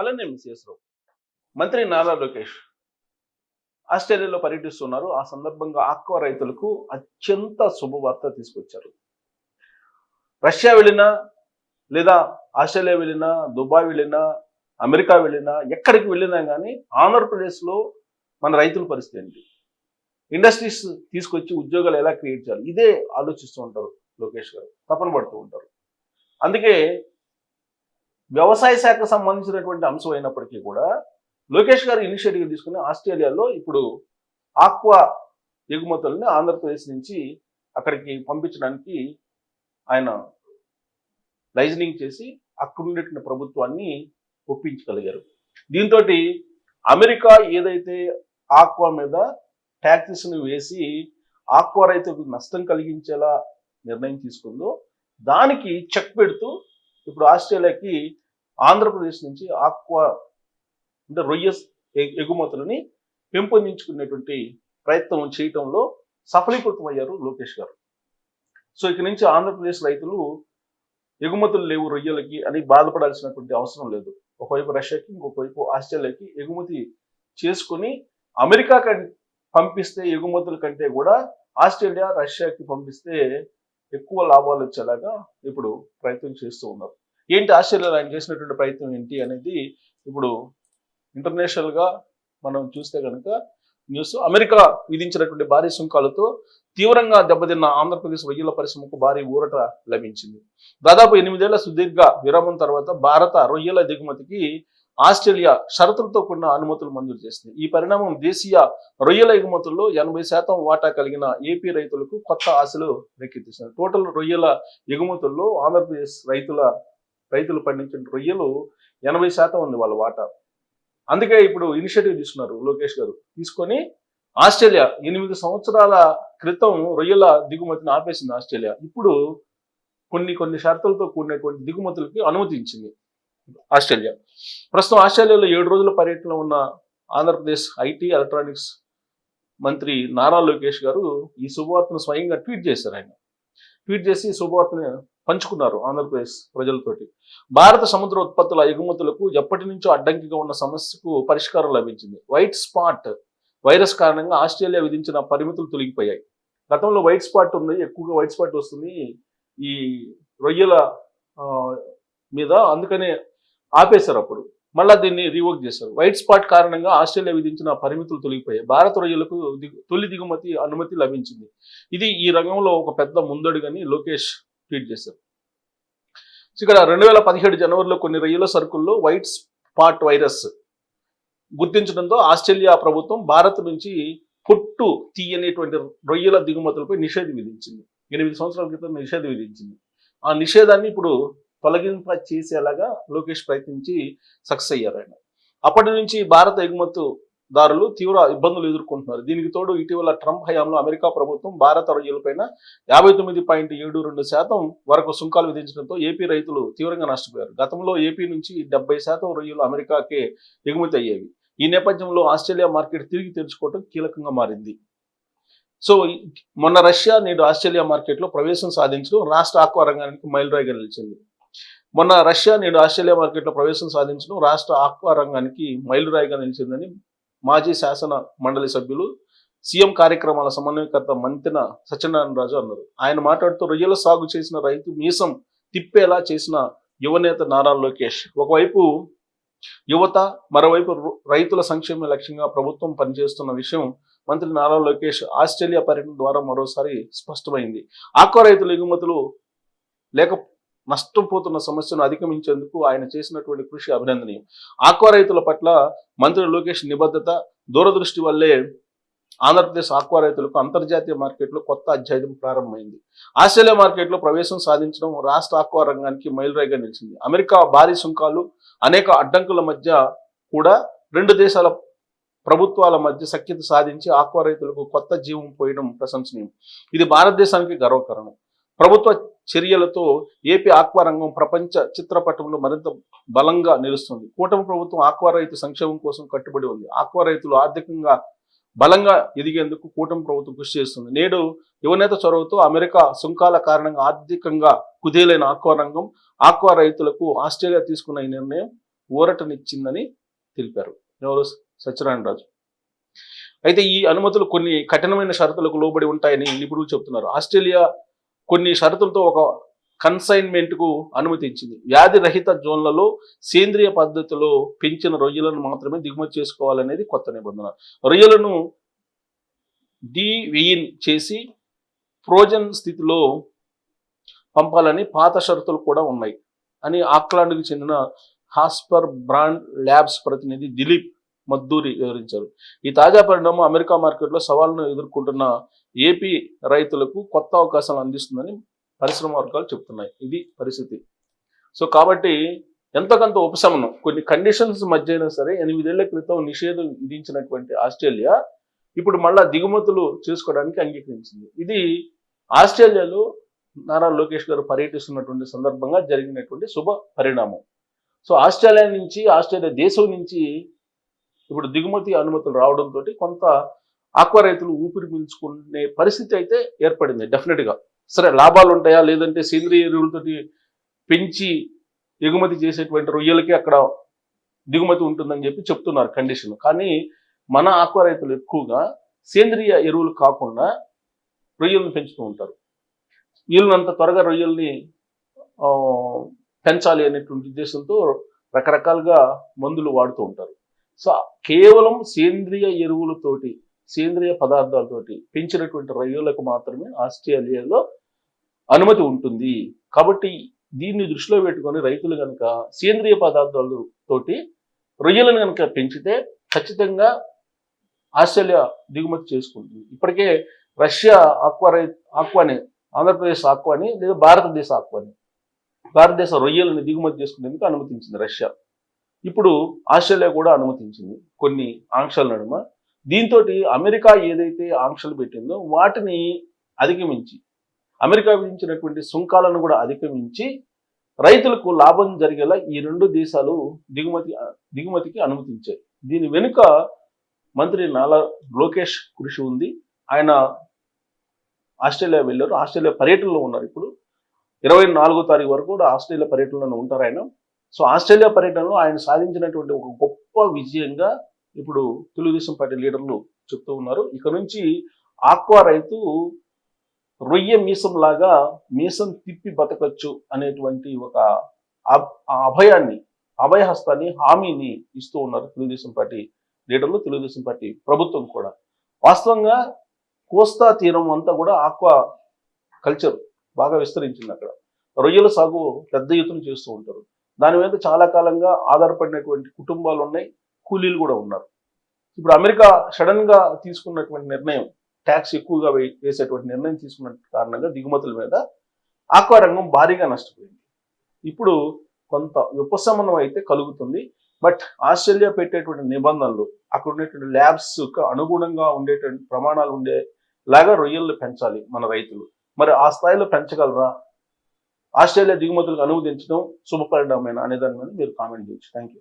అలానే మిస్ఎస్ రావు మంత్రి నారా లోకేష్ ఆస్ట్రేలియాలో పర్యటిస్తున్నారు. ఆ సందర్భంగా ఆక్వా రైతులకు అత్యంత శుభవార్త తీసుకొచ్చారు. రష్యా వెళ్ళినా లేదా ఆస్ట్రేలియా వెళ్ళినా దుబాయ్ వెళ్ళినా అమెరికా వెళ్ళినా ఎక్కడికి వెళ్ళినా కానీ ఆంధ్రప్రదేశ్లో మన రైతుల పరిస్థితి ఏంటి? ఇండస్ట్రీస్ తీసుకొచ్చి ఉద్యోగాలు ఎలా క్రియేట్ చేయాలి? ఇదే ఆలోచిస్తూ ఉంటారు లోకేష్ గారు. తపన పడుతూ ఉంటారు. అందుకే వ్యవసాయ శాఖకు సంబంధించినటువంటి అంశం అయినప్పటికీ కూడా లోకేష్ గారు ఇనిషియేటివ్ తీసుకుని ఆస్ట్రేలియాలో ఇప్పుడు ఆక్వా ఎగుమతుల్ని ఆంధ్రప్రదేశ్ నుంచి అక్కడికి పంపించడానికి ఆయన లైజనింగ్ చేసి అక్కడుండేటువంటి ప్రభుత్వాన్ని ఒప్పించగలిగారు. దీంతో అమెరికా ఏదైతే ఆక్వా మీద ట్యాక్సెస్ని వేసి ఆక్వా రైతులకు నష్టం కలిగించేలా నిర్ణయం తీసుకుందో దానికి చెక్ పెడుతూ ఇప్పుడు ఆస్ట్రేలియాకి ఆంధ్రప్రదేశ్ నుంచి ఆక్వా అంటే రొయ్య ఎగుమతులని పెంపొందించుకునేటువంటి ప్రయత్నం చేయటంలో సఫలీకృతమయ్యారు లోకేష్ గారు. సో ఇక నుంచి ఆంధ్రప్రదేశ్ రైతులు ఎగుమతులు లేవు రొయ్యలకి అని బాధపడాల్సినటువంటి అవసరం లేదు. ఒకవైపు రష్యాకి ఇంకొకవైపు ఆస్ట్రేలియాకి ఎగుమతి చేసుకుని అమెరికా కం పంపిస్తే ఎగుమతుల కంటే కూడా ఆస్ట్రేలియా రష్యాకి పంపిస్తే ఎక్కువ లాభాలు వచ్చేలాగా ఇప్పుడు ప్రయత్నం చేస్తూ ఉన్నారు. ఏంటి ఆస్ట్రేలియాలో ఆయన చేసినటువంటి ప్రయత్నం ఏంటి అనేది ఇప్పుడు ఇంటర్నేషనల్గా మనం చూస్తే కనుక న్యూస్ అమెరికా విధించినటువంటి భారీ సుంకాలతో తీవ్రంగా దెబ్బతిన్న ఆంధ్రప్రదేశ్ రొయ్యల పరిశ్రమకు భారీ ఊరట లభించింది. దాదాపు ఎనిమిదేళ్ళ సుదీర్ఘ విరామం తర్వాత భారత రొయ్యల దిగుమతికి ఆస్ట్రేలియా షరతులతో కూడిన అనుమతులు మంజూరు చేసింది. ఈ పరిణామం దేశీయ రొయ్యల ఎగుమతుల్లో ఎనభై శాతం వాటా కలిగిన ఏపీ రైతులకు కొత్త ఆశలు రేకెత్తిస్తుంది టోటల్ రొయ్యల ఎగుమతుల్లో ఆంధ్రప్రదేశ్ రైతుల రైతులు పండించిన రొయ్యలు ఎనభై శాతం ఉంది వాళ్ళ వాటా. అందుకే ఇప్పుడు ఇనిషియేటివ్ తీసుకున్నారు లోకేష్ గారు. తీసుకొని ఆస్ట్రేలియా ఎనిమిది సంవత్సరాల క్రితం రొయ్యల దిగుమతిని ఆపేసింది ఆస్ట్రేలియా. ఇప్పుడు కొన్ని కొన్ని షరతులతో కూడినటువంటి దిగుమతులకి అనుమతించింది ఆస్ట్రేలియా. ప్రస్తుతం ఆస్ట్రేలియాలో ఏడు రోజుల పర్యటన ఉన్న ఆంధ్రప్రదేశ్ ఐటీ ఎలక్ట్రానిక్స్ మంత్రి నారా లోకేష్ గారు ఈ శుభవార్తను స్వయంగా ట్వీట్ చేశారు ఆయన. ట్వీట్ చేసి శుభవార్తని పంచుకున్నారు ఆంధ్రప్రదేశ్ ప్రజలతోటి. భారత సముద్ర ఉత్పత్తుల ఎగుమతులకు ఎప్పటి నుంచో అడ్డంకిగా ఉన్న సమస్యకు పరిష్కారం లభించింది. వైట్ స్పాట్ వైరస్ కారణంగా ఆస్ట్రేలియా విధించిన పరిమితులు తొలగిపోయాయి. గతంలో వైట్ స్పాట్ ఉంది ఎక్కువగా వైట్ స్పాట్ వస్తుంది. ఈ రొయ్యల మీద అందుకనే ఆపేశారు అప్పుడు. మళ్ళా దీన్ని రివోక్ చేశారు. వైట్ స్పాట్ కారణంగా ఆస్ట్రేలియా విధించిన పరిమితులు తొలగిపోయాయి. భారత రొయ్యలకు తొలి దిగుమతి అనుమతి లభించింది. ఇది ఈ రంగంలో ఒక పెద్ద ముందడుగని లోకేష్ ట్వీట్ చేశారు. ఇక్కడ రెండు వేల పదిహేడు జనవరిలో కొన్ని రొయ్యల సరుకుల్లో వైట్ స్పాట్ వైరస్ గుర్తించడంతో ఆస్ట్రేలియా ప్రభుత్వం భారత్ నుంచి పొట్టు తీయనేటువంటి రొయ్యల దిగుమతులపై నిషేధం విధించింది. ఎనిమిది సంవత్సరాల క్రితం నిషేధం విధించింది. ఆ నిషేధాన్ని ఇప్పుడు తొలగింప చేసేలాగా లోకేష్ ప్రయత్నించి సక్సెస్ అయ్యారు ఆయన. అప్పటి నుంచి భారత ఎగుమతుదారులు తీవ్ర ఇబ్బందులు ఎదుర్కొంటున్నారు. దీనికి తోడు ఇటీవల ట్రంప్ హయాంలో అమెరికా ప్రభుత్వం భారత రొయ్యలపైన యాభై తొమ్మిది పాయింట్ ఏడు రెండు శాతం వరకు సుంకాలు విధించడంతో ఏపీ రైతులు తీవ్రంగా నష్టపోయారు. గతంలో ఏపీ నుంచి డెబ్బై శాతం రొయ్యలు అమెరికాకే ఎగుమతి అయ్యేవి. ఈ నేపథ్యంలో ఆస్ట్రేలియా మార్కెట్ తిరిగి తెరుచుకోవడం కీలకంగా మారింది. సో మొన్న రష్యా నేడు ఆస్ట్రేలియా మార్కెట్లో ప్రవేశం సాధించడం రాష్ట్ర ఆక్వా రంగానికి మైలురాయిగా నిలిచింది. మొన్న రష్యా నేడు ఆస్ట్రేలియా మార్కెట్లో ప్రవేశం సాధించడం రాష్ట్ర ఆక్వా రంగానికి మైలురాయిగా నిలిచిందని మాజీ శాసన మండలి సభ్యులు సీఎం కార్యక్రమాల సమన్వయకర్త మంతిన సత్యనారాయణ రాజు అన్నారు. ఆయన మాట్లాడుతూ రొయ్యల సాగు చేసిన రైతు మీసం తిప్పేలా చేసిన యువనేత నారా లోకేష్. ఒకవైపు యువత మరోవైపు రైతుల సంక్షేమ లక్ష్యంగా ప్రభుత్వం పనిచేస్తున్న విషయం మంత్రి నారా లోకేష్ ఆస్ట్రేలియా పర్యటన ద్వారా మరోసారి స్పష్టమైంది. ఆక్వా రైతుల ఎగుమతులు లేక నష్టపోతున్న సమస్యను అధిగమించేందుకు ఆయన చేసినటువంటి కృషి అభినందనీయం. ఆక్వా రైతుల పట్ల మంత్రి లోకేష్ నిబద్ధత దూరదృష్టి వల్లే ఆంధ్రప్రదేశ్ ఆక్వా రైతులకు అంతర్జాతీయ మార్కెట్లో కొత్త అధ్యాయం ప్రారంభమైంది. ఆస్ట్రేలియా మార్కెట్లో ప్రవేశం సాధించడం రాష్ట్ర ఆక్వా రంగానికి మైలురాయిగా నిలిచింది. అమెరికా భారీ సుంకాలు అనేక అడ్డంకుల మధ్య కూడా రెండు దేశాల ప్రభుత్వాల మధ్య సఖ్యత సాధించి ఆక్వా రైతులకు కొత్త జీవం పోయడం ప్రశంసనీయం. ఇది భారతదేశానికి గర్వకారణం. ప్రభుత్వ చర్యలతో ఏపీ ఆక్వా రంగం ప్రపంచ చిత్రపటంలో మరింత బలంగా నిలుస్తుంది. కూటమి ప్రభుత్వం ఆక్వా రైతు సంక్షేమం కోసం కట్టుబడి ఉంది. ఆక్వా రైతులు ఆర్థికంగా బలంగా ఎదిగేందుకు కూటమి ప్రభుత్వం కృషి చేస్తుంది. నేడు యువనేత చొరవతో అమెరికా సుంకాల కారణంగా ఆర్థికంగా కుదేలైన ఆక్వా రంగం ఆక్వా రైతులకు ఆస్ట్రేలియా తీసుకున్న ఈ నిర్ణయం ఊరటనిచ్చిందని తెలిపారు. ఎవరు? సత్యనారాయణ రాజు. అయితే ఈ అనుమతులు కొన్ని కఠినమైన షరతులకు లోబడి ఉంటాయని నిపుణులు చెబుతున్నారు. ఆస్ట్రేలియా కొన్ని షరతులతో ఒక కన్సైన్మెంట్కు అనుమతించింది. వ్యాధి రహిత జోన్లలో సేంద్రియ పద్ధతిలో పెంచిన రొయ్యలను మాత్రమే దిగుమతి చేసుకోవాలనేది కొత్త నిబంధన. రొయ్యలను డీ చేసి ఫ్రోజన్ స్థితిలో పంపాలని పాత షరతులు కూడా ఉన్నాయి. అని ఆక్లాండ్కి చెందిన హాస్పర్ బ్రాండ్ ల్యాబ్స్ ప్రతినిధి దిలీప్ మద్దూరి వివరించారు. ఈ తాజా పరిణామం అమెరికా మార్కెట్లో సవాళ్ళను ఎదుర్కొంటున్న ఏపీ రైతులకు కొత్త అవకాశాలు అందిస్తుందని పరిశ్రమ వర్గాలు చెప్తున్నాయి. ఇది పరిస్థితి. సో కాబట్టి ఎంతకంత ఉపశమనం కొన్ని కండిషన్స్ మధ్య అయినా సరే ఎనిమిదేళ్ళ క్రితం నిషేధం విధించినటువంటి ఆస్ట్రేలియా ఇప్పుడు మళ్ళా దిగుమతులు చేసుకోవడానికి అంగీకరించింది. ఇది ఆస్ట్రేలియాలో నారా లోకేష్ గారు పర్యటిస్తున్నటువంటి సందర్భంగా జరిగినటువంటి శుభ పరిణామం. సో ఆస్ట్రేలియా నుంచి ఆస్ట్రేలియా దేశం నుంచి ఇప్పుడు దిగుమతి అనుమతులు రావడంతో కొంత ఆక్వా రైతులు ఊపిరి పీల్చుకునే పరిస్థితి అయితే ఏర్పడింది డెఫినెట్గా సరే లాభాలు ఉంటాయా? లేదంటే సేంద్రియ ఎరువులతోటి పెంచి ఎగుమతి చేసేటువంటి రొయ్యలకి అక్కడ దిగుమతి ఉంటుందని చెప్పి చెప్తున్నారు కండిషన్ కానీ మన ఆక్వా రైతులు ఎక్కువగా సేంద్రియ ఎరువులు కాకుండా రొయ్యలను పెంచుతూ ఉంటారు. వీళ్ళనంత త్వరగా రొయ్యల్ని పెంచాలి అనేటువంటి ఉద్దేశంతో రకరకాలుగా మందులు వాడుతూ ఉంటారు. సో కేవలం సేంద్రియ ఎరువులతోటి సేంద్రియ పదార్థాలతోటి పెంచినటువంటి రొయ్యలకు మాత్రమే ఆస్ట్రేలియాలో అనుమతి ఉంటుంది. కాబట్టి దీన్ని దృష్టిలో పెట్టుకొని రైతులు కనుక సేంద్రియ పదార్థాలతోటి రొయ్యలను కనుక పెంచితే ఖచ్చితంగా ఆస్ట్రేలియా దిగుమతి చేసుకుంటుంది. ఇప్పటికే రష్యా ఆక్వా రై ఆక్వాని ఆంధ్రప్రదేశ్ ఆక్వాని లేదా భారతదేశ ఆక్వాని భారతదేశ రొయ్యలను దిగుమతి చేసుకునేందుకు అనుమతించింది రష్యా. ఇప్పుడు ఆస్ట్రేలియా కూడా అనుమతించింది కొన్ని ఆంక్షల నడుమ. దీంతో అమెరికా ఏదైతే ఆంక్షలు పెట్టిందో వాటిని అధిగమించి అమెరికా విధించినటువంటి సుంకాలను కూడా అధిగమించి రైతులకు లాభం జరిగేలా ఈ రెండు దేశాలు దిగుమతి దిగుమతికి అనుమతించాయి. దీని వెనుక మంత్రి నాలా లోకేష్ కృషి ఉంది. ఆయన ఆస్ట్రేలియా వెళ్ళారు. ఆస్ట్రేలియా పర్యటనలో ఉన్నారు ఇప్పుడు. ఇరవై నాలుగో తారీఖు వరకు కూడా ఆస్ట్రేలియా పర్యటనలో ఉంటారు ఆయన. సో ఆస్ట్రేలియా పర్యటనలో ఆయన సాధించినటువంటి ఒక గొప్ప విజయంగా ఇప్పుడు తెలుగుదేశం పార్టీ లీడర్లు చెప్తూ ఉన్నారు. ఇక నుంచి ఆక్వా రైతు రొయ్య మీసం లాగా మీసం తిప్పి బతకచ్చు అనేటువంటి ఒక ఆ అభయాన్ని అభయహస్తాన్ని హామీని ఇస్తూ ఉన్నారు తెలుగుదేశం పార్టీ లీడర్లు తెలుగుదేశం పార్టీ ప్రభుత్వం కూడా. వాస్తవంగా కోస్తా తీరం అంతా కూడా ఆక్వా కల్చర్ బాగా విస్తరించింది అక్కడ. రొయ్యల సాగు పెద్ద ఎత్తున చేస్తూ ఉంటారు. దాని మీద చాలా కాలంగా ఆధారపడినటువంటి కుటుంబాలు ఉన్నాయి కూలీలు కూడా ఉన్నారు. ఇప్పుడు అమెరికా సడన్గా తీసుకున్నటువంటి నిర్ణయం ట్యాక్స్ ఎక్కువగా వేసేటువంటి నిర్ణయం తీసుకున్న కారణంగా దిగుమతుల మీద ఆక్వా రంగం భారీగా నష్టపోయింది. ఇప్పుడు కొంత ఉపశమనం అయితే కలుగుతుంది. బట్ ఆస్ట్రేలియా పెట్టేటువంటి నిబంధనలు అక్కడ ఉండేటువంటి ల్యాబ్స్ అనుగుణంగా ఉండేటువంటి ప్రమాణాలు ఉండేలాగా రొయ్యలు పెంచాలి మన రైతులు. మరి ఆ స్థాయిలో పెంచగలరా? ఆస్ట్రేలియా దిగుమతులకు అనువదించడం శుభపరిణామేనా అనే దాని మీద మీరు కామెంట్ చేయొచ్చు. Thank you